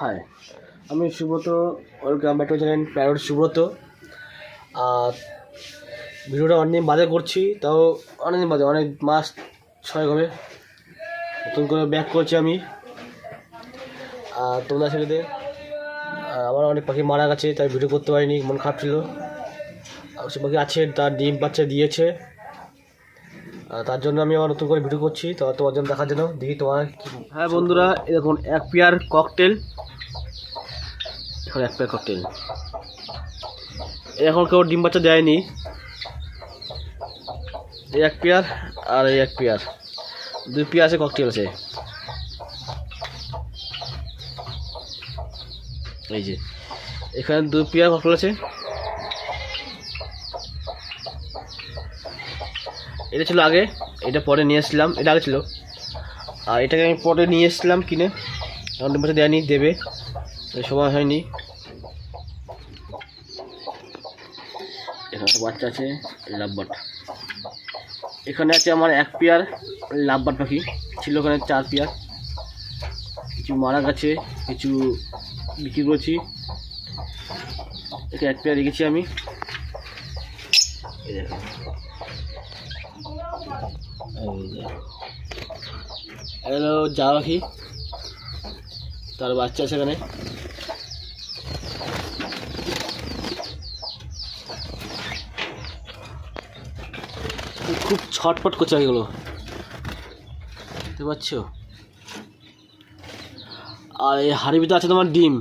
High আমি Subrata welcome back to channel parrot Subrata. আর ভিডিওটা অনেকদিন বাদে করছি, তাও অনেকদিন বাদে, অনেক মাস ছয় হবে। নতুন করে ব্যাক করছি আমি। আর তোমরা ছেলেতে আমার অনেক পাখি মারা গেছে, তাই ভিডিও করতে পারিনি, মন খারাপ ছিল। পাখি আছে, তার ডিম বাচ্চা দিয়েছে। তার জন্য আমি আবার নতুন করে ভিডিও করছি, তো তোমার জন্য দেখার জন্য। দেখি তোমার হ্যাঁ বন্ধুরা দেখুন, এক পেয়ার ককটেল এখন এক পেয়ার ককটেল এখন কেউ ডিম বাচ্চা দেয়নি। এক পেয়ার আর এক পেয়ার। দুই পেয়ার আছে ককটেল আছে। এই যে, এখানে দুই পেয়ার ককটেল আছে। এটা ছিল আগে, এটা পরে নিয়ে এসেছিলাম এটা আগে ছিল। আর এটাকে আমি পরে নিয়ে এসেছিলাম কিনে, এখন বাচ্চা দেয়নি দেবে। সময় হয়নি। এখানে বাচ্চা আছে লাভবাট এখানে আছে আমার এক পেয়ার লাভবাট পাখি, ছিল ওখানে চার পেয়ার। কিছু মারা গেছে, কিছু বিক্রি করেছি। এক পেয়ার রেখেছি আমি। এই যে। পাখি তার বাচ্চা আছে এখানে। খুব ছটপট করছে এগুলো। দেখতে পাচ্ছ? আর এই ভিতরে আছে তোমার ডিম।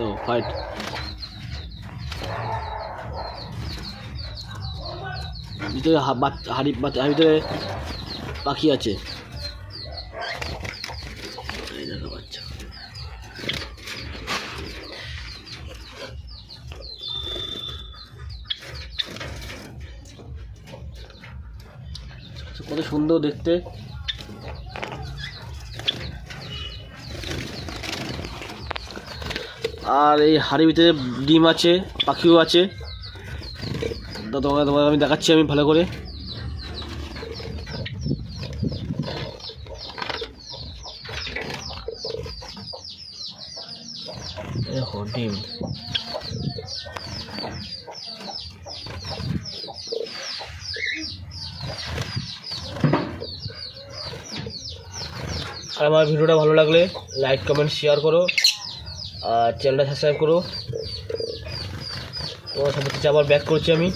ও, হোয়াইট। ভিতরে হাড়ি ভিতরে পাখি আছে। কত সুন্দর দেখতে। আর এই হাড়ির ভিতরে ডিম আছে, পাখিও আছে। তোমাকে তোমাকে আমি দেখাচ্ছি, আমি ভালো করে। দেখো ডিম আর আমার ভিডিওটা ভালো লাগলে লাইক কমেন্ট শেয়ার করো। আর চ্যানেলটা সাবস্ক্রাইব করো। তোমার সাথে আবার ব্যাক করছি আমি।